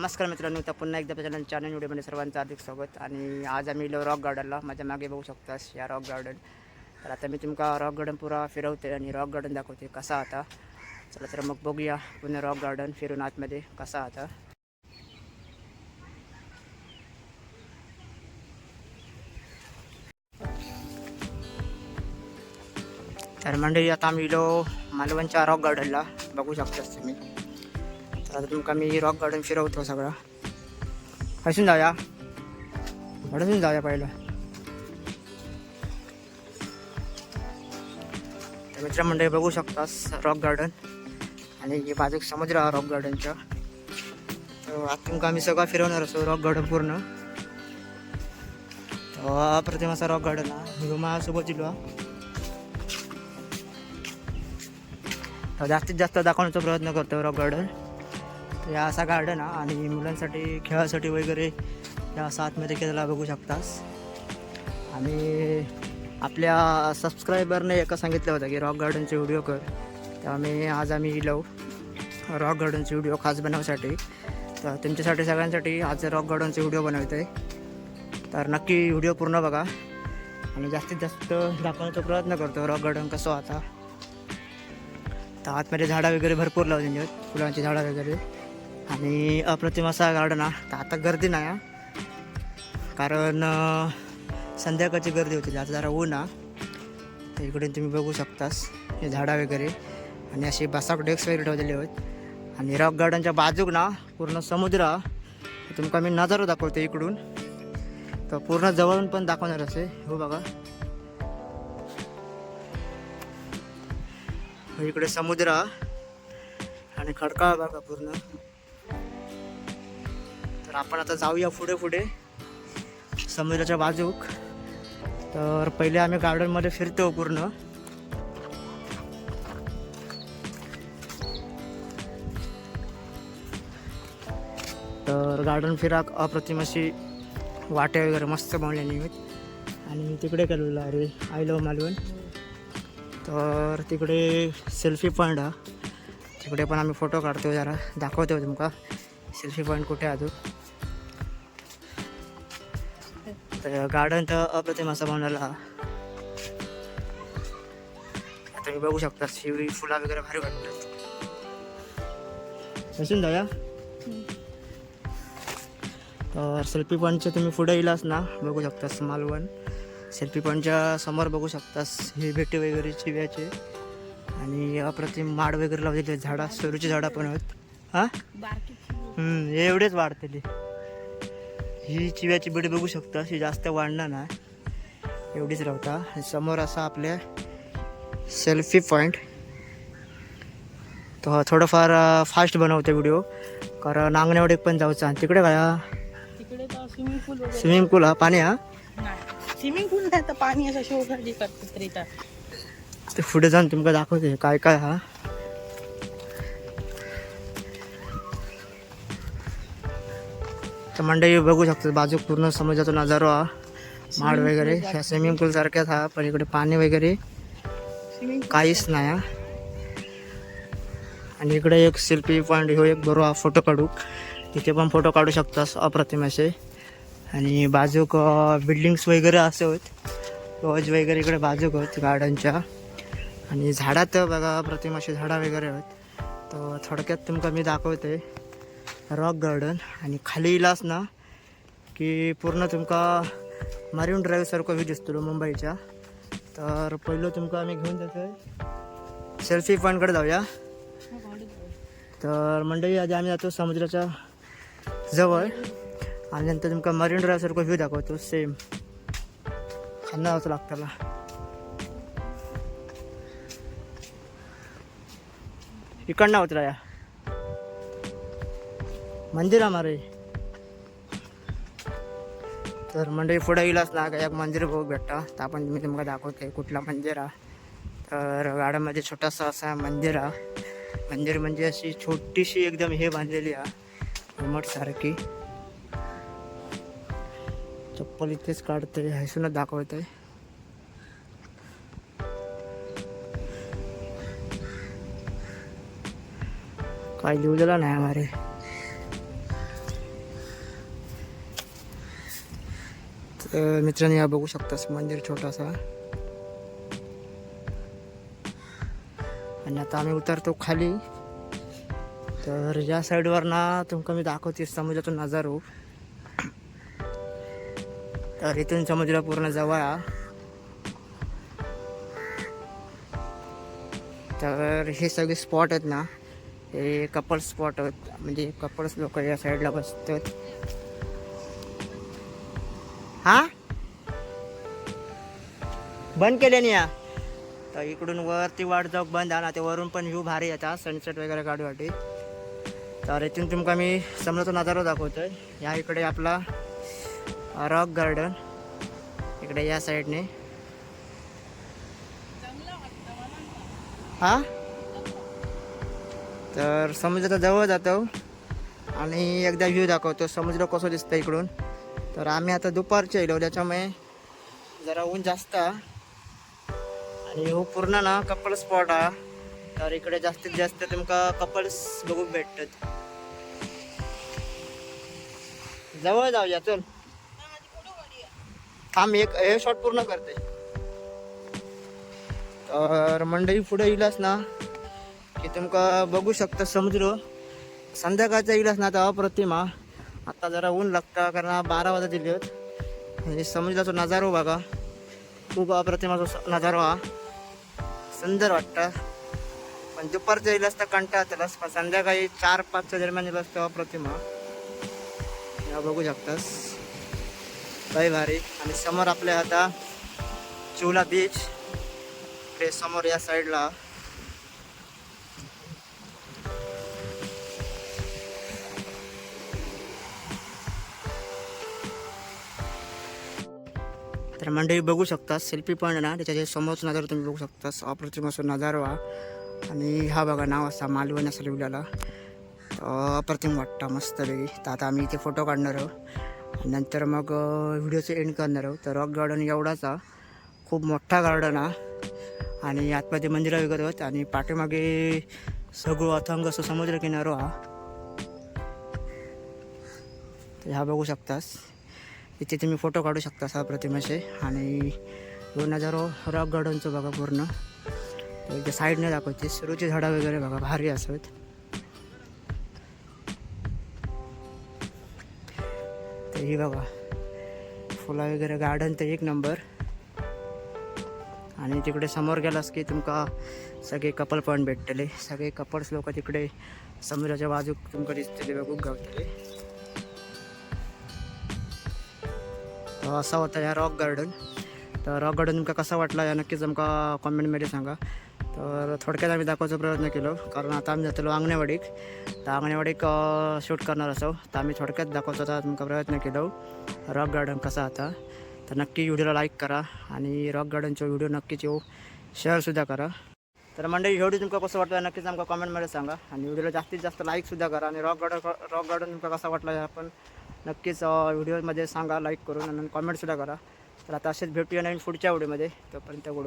नमस्कार मित्रांनो तर पुन्हा एकदा चॅनल चॅनल व्हिडिओमध्ये सर्वांचं हार्दिक स्वागत. आणि आज आम्ही इलो रॉक गार्डनला माझ्या मागे बघू शकतास या रॉक गार्डन तर आता मी तुमका रॉक गार्डन पुरा फिरवते आणि रॉक गार्डन दाखवते कसा आता. चला तर मग बघूया पुन्हा रॉक गार्डन फिरून आतमध्ये कसा आता. तर मंडळी आता आम्ही इलो मालवणच्या रॉक गार्डनला बघू शकतास तुम्ही. तर आता तुमका मी रॉक गार्डन फिरवतो सगळा. हसून जाऊया. हडसून जाऊया पहिलं. तर मित्रमंडळी बघू शकतास रॉक गार्डन आणि हे बाजूक समुद्र हा रॉक गार्डनच्या तर आता तुमका आम्ही सगळं फिरवणार असो रॉक गार्डन पूर्ण. तर असा रॉक गार्डन हा ह्यो माझ्यासोबत जास्तीत जास्त दाखवण्याचा प्रयत्न करतो रॉक गार्डन या असा गार्डन हा आणि मुलांसाठी खेळासाठी वगैरे या असा आतमध्ये केलेला बघू शकतास. आणि आपल्या सबस्क्रायबरने एका सांगितलं होतं की रॉक गार्डनचे व्हिडिओ कर. तर आम्ही आज आम्ही इलो रॉक गार्डनचे व्हिडिओ खास बनवण्यासाठी. तर तुमच्यासाठी सगळ्यांसाठी आज रॉक गार्डनचे व्हिडिओ बनवतो आहे तर नक्की व्हिडिओ पूर्ण बघा. आणि जास्तीत जास्त दाखवण्याचा प्रयत्न करतो रॉक गार्डन कसं आता. तर आतमध्ये झाडं वगैरे भरपूर लावलेली आहेत फुलांची झाडं वगैरे. आणि अप्रतिम असा गार्डन हा तर आता गर्दी नाही कारण संध्याकाळची गर्दी होती आता जरा ऊन हा इकडे तुम्ही बघू शकतास हे झाडं वगैरे. आणि अशी बसाक डेक्स वगैरे ठेवलेले आहेत. आणि रॉक गार्डनच्या बाजूक ना पूर्ण समुद्र हा. तुमका मी नजारा दाखवते इकडून. तर पूर्ण जवळून पण दाखवणार असे हो बघा. इकडे समुद्र आणि खडकाळ बघा पूर्ण. आपण आता जाऊया पुढे पुढे. समुद्राच्या बाजूक. तर पहिले आम्ही गार्डनमध्ये फिरतो पूर्ण. तर गार्डन फिराक अप्रतिम अशी वाटे वगैरे मस्त बनवल्या नियमित आणि तिकडे केलेलं अरे आय लव्ह मालवण तर तिकडे सेल्फी पॉईंट हा तिकडे पण आम्ही फोटो काढतो जरा. दाखवतो तुमका सेल्फी पॉईंट कुठे आहे तर गार्डन तर अप्रतिम असा बनवलेला आता तुम्ही बघू शकता शिवरी फुला वगैरे भारी वाटतात. बसून जाऊया तर सेल्फी पॉईंटच्या तुम्ही पुढे येलास ना बघू शकतास मालवण सेल्फी पॉईंटच्या समोर बघू शकतास हे भेटे वगैरे चिव्याचे आणि अप्रतिम माड वगैरे लावलेले झाडा सुरूची झाडं पण आहेत. हां? हम्म, हे एवढेच वाढतले. ही चिव्याची बेड बघू शकता ही जास्त वाढणार ना एवढीच राहता. समोर असा आपल्या सेल्फी पॉईंट तो थोडंफार फास्ट बनवते व्हिडिओ कारण नांगण्यावडे पण जाऊचा. आणि तिकडे काय हा? स्विमिंग पूल वगैरे. स्विमिंग पूल हा पाणी हा? नाही. स्विमिंग पूल नाही तर पाणी असं शोसाठी करतात तरी तर ते पुढे जाऊन तुमका दाखवते काय काय हा? तर मंडळी बघू शकतो बाजू पूर्ण समुद्राचा नजारा हा. माड वगैरे. ह्या स्विमिंग पूल सारख्याच हा पण इकडे पाणी वगैरे काहीच नाही हा. आणि इकडे एक सेल्फी पॉईंट ह्यो एक बरो हा फोटो काढू. तिथे पण फोटो काढू शकतास अप्रतिम असे. आणि बाजूक बिल्डिंग्स वगैरे असे होत. लॉज वगैरे इकडे बाजूक होत गार्डनच्या. आणि झाडात बघा अप्रतिम अशी झाडं वगैरे आहेत तर थोडक्यात तुमका मी दाखवते रॉक गार्डन. आणि खाली इलास ना की पूर्ण तुमका मरीन ड्राईव्ह सारखं व्ह्यू दिसतो मुंबईच्या. तर पहिलं तुमका आम्ही घेऊन जातोय. सेल्फी पॉईंटकडे जाऊया. तर मंडळी आधी आम्ही जातो समुद्राच्या जवळ. आणि नंतर तुमका मरीन ड्राईव्ह सारखं व्ह्यू दाखवतो. सेम खांदा होतं लागताला. इकडनं उतरा या मंदिर आहे मारे. तर मंडळी पुढे येईलच ना का एक मंदिर बघू भेटतं. तर आपण मी तुम्हाला दाखवते कुठला मंदिर आहे. तर गाड्यामध्ये छोटासा असा मंदिर आहे. मंदिर म्हणजे अशी छोटीशी एकदम हे बांधलेली आहे. घुमटसारखी चप्पल इथेच काढते हसूनच दाखवते. काय लिहिलेलं नाही मारे मित्रांनी हा बघू शकतास मंदिर छोटासा. आणि आता आम्ही उतरतो खाली. तर या साईडवर ना तुमका मी दाखवते समुद्रातून नजारो. तर इथून समुद्र पूर्ण जवळ. तर हे सगळे स्पॉट आहेत ना हे कपल स्पॉट आहेत. म्हणजे कपल्स लोक या साईडला बसतात. बंद केले नाही या. तर इकडून वरती वाट जाऊ बंद आहे ना ते वरून पण व्ह्यू भारी येतात सनसेट वगैरे काढूसाठी. तर इथून तुमका मी समोरचा नजारा दाखवतोय. या इकडे आपला रॉक गार्डन इकडे या साईडने हा? तर समुद्राचा जवळ जातो. आणि एकदा व्ह्यू दाखवतो. समुद्र कसं दिसतं इकडून. तर आम्ही आता दुपारचे येलो त्याच्यामुळे जरा ऊन जास्त आणि हो पूर्ण ना कपल स्पॉट हा. तर इकडे जास्तीत जास्त तुमका कपल्स बघू भेटतात. जवळ जाऊया चल. थांब एक हे शॉट पूर्ण करते. तर मंडळी पुढे येईलच ना. की तुमका बघू शकता समुद्र संध्याकाळचा येईलच ना तर अप्रतिमा आता जरा ऊन लागता कारण बारा वाजता दिले म्हणजे समुद्राचा नजारो बघा. खूप अप्रतिमाचा नजारो हा. सुंदर वाटतं. पण दुपारचं येईल असतं कंटाळा त्यालाच पण संध्याकाळी चार पाचच्या दरम्यान येईल असतं अप्रतिमा या बघू शकतास. लय भारी. आणि समोर आपल्या आता चुला बीच इकडे समोर या साईडला तर मंडळी बघू शकता सेल्फी पॉईंट ना त्याच्या समोरचा नजारा तुम्ही बघू शकता अप्रतिम असो नजारो. हा आणि हा बघा नाव असा मालवण असं लिहिलेला. अप्रतिम वाटतं मस्त मस्तपैकी तर आता आम्ही इथे फोटो काढणार आहोत. नंतर मग व्हिडिओचं एंड करणार आहोत. तर रॉक गार्डन एवढाच हा खूप मोठा गार्डन हा. आणि आतमध्ये मंदिरं वगैरे आहेत. आणि पाठीमागे सगळं अथंग असं समुद्र किनारो हा. तर ह्या बघू शकतास. इथे तुम्ही फोटो काढू शकता असा प्रतिमाचे. आणि दोन हजारो रॉक गार्डनचं बघा पूर्ण. एकदा साईडने दाखवते. सुरूची झाडं वगैरे बघा भारी असत तर ही बघा फुला वगैरे गार्डन तर एक नंबर आणि तिकडे समोर गेलास की तुमका सगळे कपल पॉईंट भेटतले. सगळे कपल्स लोक तिकडे समुद्राच्या बाजूक तुमका दिसतले बघूक गावतले. असा होता ह्या रॉक गार्डन. तर रॉक गार्डन तुमका कसा वाटला या नक्कीच तुमका कॉमेंटमध्ये सांगा. तर थोडक्यात आम्ही दाखवायचा प्रयत्न केलो. कारण आता आम्ही जातलो आंगणेवाडीक तर आंगणेवाडीक शूट करणार असो. तर आम्ही थोडक्यात दाखवायचा तुमका प्रयत्न केलो. रॉक गार्डन कसा होता. तर नक्की व्हिडिओला लाईक करा आणि रॉक गार्डनचे व्हिडिओ नक्कीच येऊ. शेअरसुद्धा करा. तर मंडळी व्हिडिओ तुमका कसं वाटलं नक्कीच आमका कॉमेंटमध्ये सांगा. आणि व्हिडिओला जास्तीत जास्त लाईकसुद्धा करा. आणि रॉक गार्डन रॉक गार्डन तुमका कसा वाटला आपण नक्कीच व्हिडिओमध्ये सांगा लाईक करून आणि कॉमेंटसुद्धा करा. तर आता असेच भेटूया नवीन पुढच्या व्हिडिओमध्ये तोपर्यंत गुड